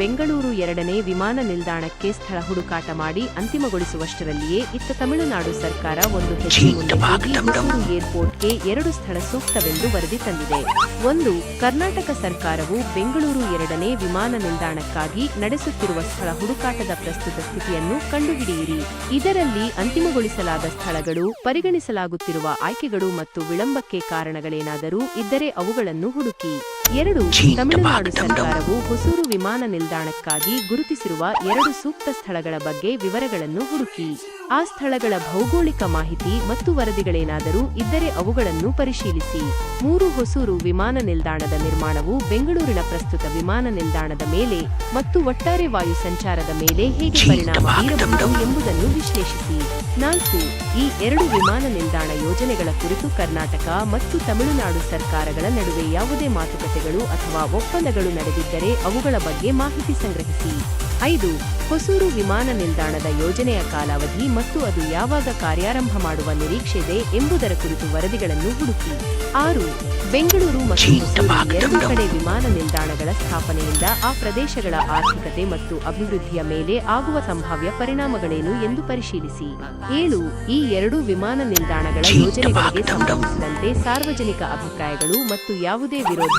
ಬೆಂಗಳೂರು ಎರಡನೇ ವಿಮಾನ ನಿಲ್ದಾಣಕ್ಕೆ ಸ್ಥಳ ಹುಡುಕಾಟ ಮಾಡಿ ಅಂತಿಮಗೊಳಿಸುವಷ್ಟರಲ್ಲಿಯೇ ಇತ್ತ ತಮಿಳುನಾಡು ಸರ್ಕಾರ ಒಂದು ಹೆಜ್ಜೆ ಏರ್ಪೋರ್ಟ್ಗೆ ಎರಡು ಸ್ಥಳ ಸೂಕ್ತವೆಂದು ವರದಿ ತಂದಿದೆ. ಒಂದು ಕರ್ನಾಟಕ ಸರ್ಕಾರವು ಬೆಂಗಳೂರು ಎರಡನೇ ವಿಮಾನ ನಿಲ್ದಾಣಕ್ಕಾಗಿ ನಡೆಸುತ್ತಿರುವ ಸ್ಥಳ ಹುಡುಕಾಟದ ಪ್ರಸ್ತುತ ಸ್ಥಿತಿಯನ್ನು ಕಂಡುಹಿಡಿಯಿರಿ. ಇದರಲ್ಲಿ ಅಂತಿಮಗೊಳಿಸಲಾದ ಸ್ಥಳಗಳು ಪರಿಗಣಿಸಲಾಗುತ್ತಿರುವ ಆಯ್ಕೆಗಳು ಮತ್ತು ವಿಳಂಬಕ್ಕೆ ಕಾರಣಗಳೇನಾದರೂ ಇದ್ದರೆ ಅವುಗಳನ್ನು ಹುಡುಕಿ. ಎರಡು ತಮಿಳುನಾಡು ಸರ್ಕಾರವು ಹೊಸೂರು ವಿಮಾನ ನಿಲ್ದಾಣಕ್ಕಾಗಿ ಗುರುತಿಸಿರುವ ಎರಡು ಸೂಕ್ತ ಸ್ಥಳಗಳ ಬಗ್ಗೆ ವಿವರಗಳನ್ನು ಹುಡುಕಿ. ಆ ಸ್ಥಳಗಳ ಭೌಗೋಳಿಕ ಮಾಹಿತಿ ಮತ್ತು ವರದಿಗಳೇನಾದರೂ ಇದ್ದರೆ ಅವುಗಳನ್ನು ಪರಿಶೀಲಿಸಿ. ಮೂರು ಹೊಸೂರು ವಿಮಾನ ನಿಲ್ದಾಣದ ನಿರ್ಮಾಣವು ಬೆಂಗಳೂರಿನ ಪ್ರಸ್ತುತ ವಿಮಾನ ನಿಲ್ದಾಣದ ಮೇಲೆ ಮತ್ತು ಒಟ್ಟಾರೆ ವಾಯು ಸಂಚಾರದ ಮೇಲೆ ಹೇಗೆ ಪರಿಣಾಮ ಬೀರಬಹುದು ಎಂಬುದನ್ನು ವಿಶ್ಲೇಷಿಸಿ. ನಾಲ್ಕು ಈ ಎರಡು ವಿಮಾನ ನಿಲ್ದಾಣ ಯೋಜನೆಗಳ ಕುರಿತು ಕರ್ನಾಟಕ ಮತ್ತು ತಮಿಳುನಾಡು ಸರ್ಕಾರಗಳ ನಡುವೆ ಯಾವುದೇ ಮಾತುಕತೆಗಳು ಅಥವಾ ಒಪ್ಪಂದಗಳು ನಡೆದಿದ್ದರೆ ಅವುಗಳ ಬಗ್ಗೆ ಮಾಹಿತಿ ಸಂಗ್ರಹಿಸಿ. ಐದು ಹೊಸೂರು ವಿಮಾನ ನಿಲ್ದಾಣದ ಯೋಜನೆಯ ಕಾಲಾವಧಿ ಮತ್ತು ಅದು ಯಾವಾಗ ಕಾರ್ಯಾರಂಭ ಮಾಡುವ ನಿರೀಕ್ಷೆ ಇದೆ ಎಂಬುದರ ಕುರಿತು ವರದಿಗಳನ್ನು ಹುಡುಕಿ. ಆರು ಬೆಂಗಳೂರು ಮತ್ತು ಎರಡು ಕಡೆ ವಿಮಾನ ನಿಲ್ದಾಣಗಳ ಸ್ಥಾಪನೆಯಿಂದ ಆ ಪ್ರದೇಶಗಳ ಆರ್ಥಿಕತೆ ಮತ್ತು ಅಭಿವೃದ್ಧಿಯ ಮೇಲೆ ಆಗುವ ಸಂಭಾವ್ಯ ಪರಿಣಾಮಗಳೇನು ಎಂದು ಪರಿಶೀಲಿಸಿ. ಏಳು ಈ ಎರಡು ವಿಮಾನ ನಿಲ್ದಾಣಗಳ ಯೋಜನೆಗಳಿಗೆ ಸಂಬಂಧಿಸಿದಂತೆ ಸಾರ್ವಜನಿಕ ಅಭಿಪ್ರಾಯಗಳು ಮತ್ತು ಯಾವುದೇ ವಿರೋಧ